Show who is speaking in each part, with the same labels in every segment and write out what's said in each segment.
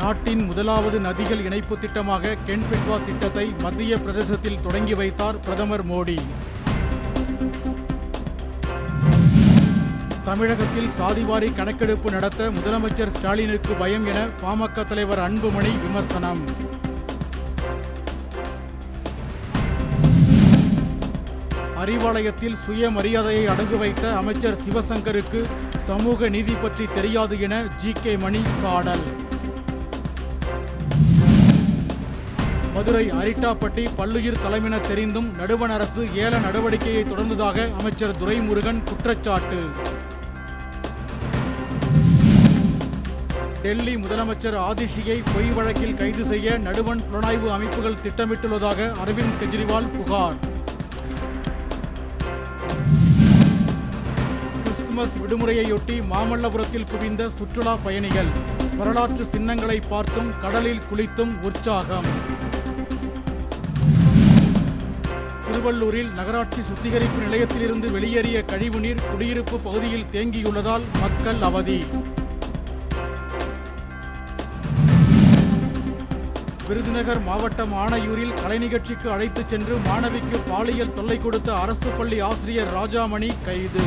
Speaker 1: நாட்டின் முதலாவது நதிகள் இணைப்பு திட்டமாக கென்பெட்வா திட்டத்தை மத்திய பிரதேசத்தில் தொடங்கி வைத்தார் பிரதமர் மோடி. தமிழகத்தில் சாதிவாரி கணக்கெடுப்பு நடத்த முதலமைச்சர் ஸ்டாலினுக்கு பயம் என பாமக தலைவர் அன்புமணி விமர்சனம். அறிவாலயத்தில் சுயமரியாதையை அடகு வைத்த அமைச்சர் சிவசங்கருக்கு சமூக நீதி பற்றி தெரியாது என ஜி கே மணி சாடல். மதுரை அரிட்டாப்பட்டி பல்லுயிர் தலைமென தெரிந்தும் நடுவண் அரசு ஏல நடவடிக்கையை தொடர்ந்ததாக அமைச்சர் துரைமுருகன் குற்றச்சாட்டு. டெல்லி முதலமைச்சர் ஆதிஷியை பொய் வழக்கில் கைது செய்ய நடுவண் புலனாய்வு அமைப்புகள் திட்டமிட்டுள்ளதாக அரவிந்த் கெஜ்ரிவால் புகார். கிறிஸ்துமஸ் விடுமுறையொட்டி மாமல்லபுரத்தில் குவிந்த சுற்றுலா பயணிகள் வரலாற்று சின்னங்களை பார்த்தும் கடலில் குளித்தும் உற்சாகம். திருவள்ளூரில் நகராட்சி சுத்திகரிப்பு நிலையத்திலிருந்து வெளியேறிய கழிவுநீர் குடியிருப்பு பகுதியில் தேங்கியுள்ளதால் மக்கள் அவதி. விருதுநகர் மாவட்டம் ஆணையூரில் கலை நிகழ்ச்சிக்கு அழைத்துச் சென்று மாணவிக்கு பாலியல் தொல்லை கொடுத்த அரசு பள்ளி ஆசிரியர் ராஜாமணி கைது.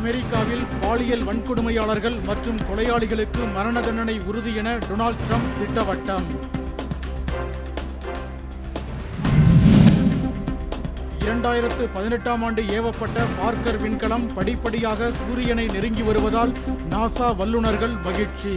Speaker 1: அமெரிக்காவில் பாலியல் வன்கொடுமையாளர்கள் மற்றும் கொலையாளிகளுக்கு மரண தண்டனை உறுதி என டொனால்ட் ட்ரம்ப் திட்டவட்டம். இரண்டாயிரத்து பதினெட்டாம் ஆண்டு ஏவப்பட்ட பார்க்கர் விண்கலம் படிப்படியாக சூரியனை நெருங்கி வருவதால் நாசா வல்லுநர்கள் மகிழ்ச்சி.